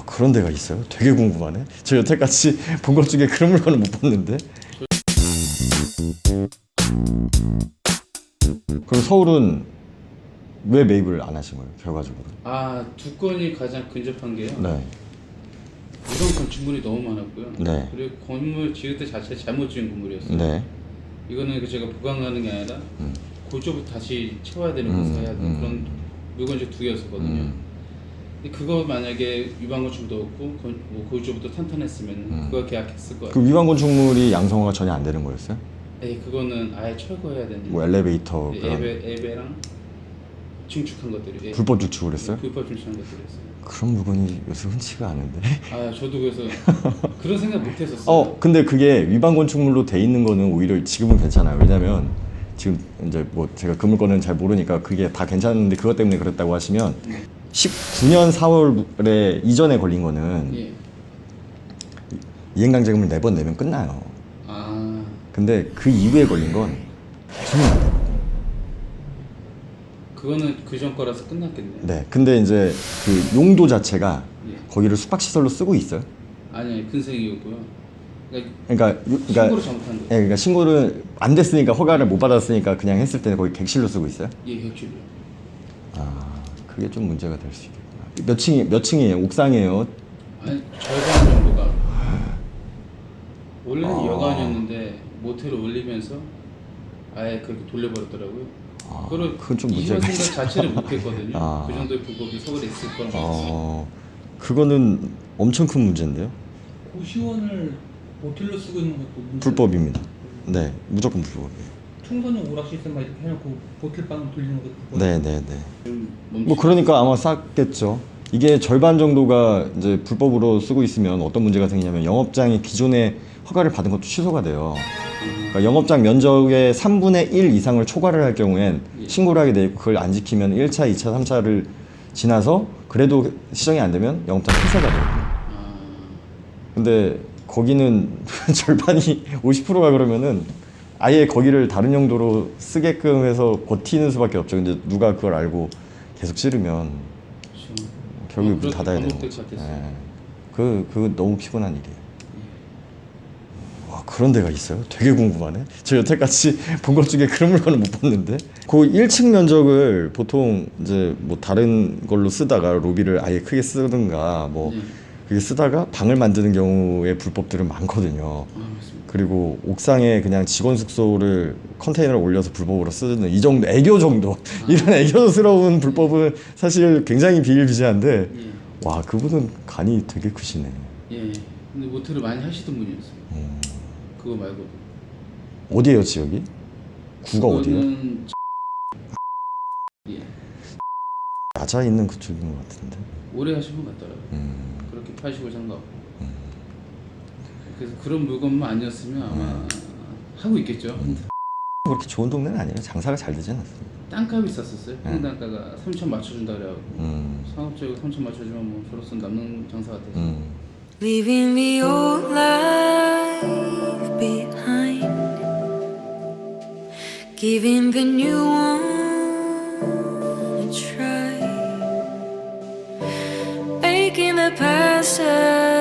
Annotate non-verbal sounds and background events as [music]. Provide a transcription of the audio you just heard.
와 그런 데가 있어요? 되게 궁금하네. 저 여태까지 [laughs] 본 것 중에 그런 물건을 못 봤는데. 그럼 서울은 왜 매입을 안 하신 거예요? 결과적으로? 아, 두 건이 가장 근접한 게요. 네. 이건 건축물이 너무 많았고요. 네. 그리고 건물 지을 때 자체 잘못 지은 건물이었어요. 네. 이거는 그 제가 보강하는 게 아니라 음. 고조부터 다시 채워야 되는 음, 것을 해야 되는 음. 그런 물건이 두 개였었거든요. 음. 근데 그거 만약에 유방 건축도 없고 건- 뭐 고조부터 탄탄했으면 음. 그거 계약했을 거예요. 그 위반 건축물이 양성화가 전혀 안 되는 거였어요? 네, 그거는 아예 철거해야 되는. 뭐 엘리베이터 예, 그런 에베 에베랑 증축한 것들이. 예. 불법 주축을 했어요? 불법 증축한 것들이었어요. 그런 물건이 요새 흔치가 않은데. 아, 저도 그래서 [laughs] 그런 생각 못 했었어요. 어, 근데 그게 위반 건축물로 돼 있는 거는 오히려 지금은 괜찮아요. 왜냐면 지금 이제 뭐 제가 그 물건은 잘 모르니까 그게 다 괜찮은데 그것 때문에 그랬다고 하시면 19년 4월에 이전에 걸린 거는 예. 이행강제금을 네 번 내면 끝나요. 아, 근데 그 이후에 걸린 건 계속 안 돼요. 그거는 그 전 거라서 끝났겠네요. 네. 근데 이제 그 용도 자체가 예. 거기를 숙박 시설로 쓰고 있어요. 아니, 아니 근생이었고요. 그러니까 그러니까, 요- 그러니까 신고를 잘못한 거예요. 예, 그러니까 신고를 안 됐으니까 허가를 못 받았으니까 그냥 했을 때는 거기 객실로 쓰고 있어요. 예, 객실이요. 아, 그게 좀 문제가 될 수 있겠구나. 몇 층이 몇 층이에요? 옥상이에요? 아니 절반 정도가 원래는 아. 여관이었는데 모텔을 올리면서 아예 그렇게 돌려버렸더라고요. 아, 그걸 그건 좀 문제가 생각 있어. 자체를 못했거든요. 아. 그 정도의 불법이 서울에 있을 거라고 생각했어요. 어, 그거는 엄청 큰 문제인데요. 고시원을 모텔로 쓰고 있는 것도 문제. 불법입니다. 네, 무조건 불법이에요. 청소년 오락 시스템 막 이렇게 해놓고 모텔방을 돌리는 것도 불법. 네, 네, 네. 뭐 그러니까 아마 쌌겠죠. 이게 절반 정도가 이제 불법으로 쓰고 있으면 어떤 문제가 생기냐면 영업장이 기존에 허가를 받은 것도 취소가 돼요. 그러니까 영업장 면적의 3분의 1 이상을 초과를 할 경우엔 예. 신고를 하게 되고 그걸 안 지키면 1차, 2차, 3차를 지나서 그래도 시정이 안 되면 영업장 폐쇄가 돼요. 아, 근데 거기는 [laughs] 절반이 50%가 그러면은 아예 거기를 다른 용도로 쓰게끔 해서 버티는 수밖에 없죠. 근데 누가 그걸 알고 계속 찌르면 어, 문 닫아야 되는 거죠. 예. 그, 그 너무 피곤한 일이에요. 와, 그런 데가 있어요? 되게 궁금하네. 저 여태까지 [laughs] 본 것 중에 그런 물건을 못 봤는데. 그 1층 면적을 보통 이제 뭐 다른 걸로 쓰다가 로비를 아예 크게 쓰든가 뭐 예. 그게 쓰다가 방을 만드는 경우에 불법들은 많거든요. 아. 그리고 옥상에 그냥 직원 숙소를 컨테이너를 올려서 불법으로 쓰는 이 정도 애교 정도 [laughs] 이런 애교스러운 불법은 사실 굉장히 비일비재한데 예. 와 그분은 간이 되게 크시네. 예. 근데 모텔을 많이 하시던 분이었어요. 음. 그거 말고도. 어디예요 지역이? 구가 어디예요? 그거는 예. 낮아 있는 그쪽인 것 같은데. 오래 하신 분 같더라고요. 음. 그렇게 파시고 상관없고. 그래서 그런 물건만 아니었으면 아마 음. 하고 있겠죠. 그렇게 좋은 동네는 아니에요. 장사가 잘 되진 않습니다. 땅값이 있었었어요. 음. 평당가가 3천 맞춰준다 그래갖고 음. 상업적으로 3천 맞춰주면 뭐 저로서 남는 장사 같아서 음. Leaving the old life behind, giving the new one a try, making the past a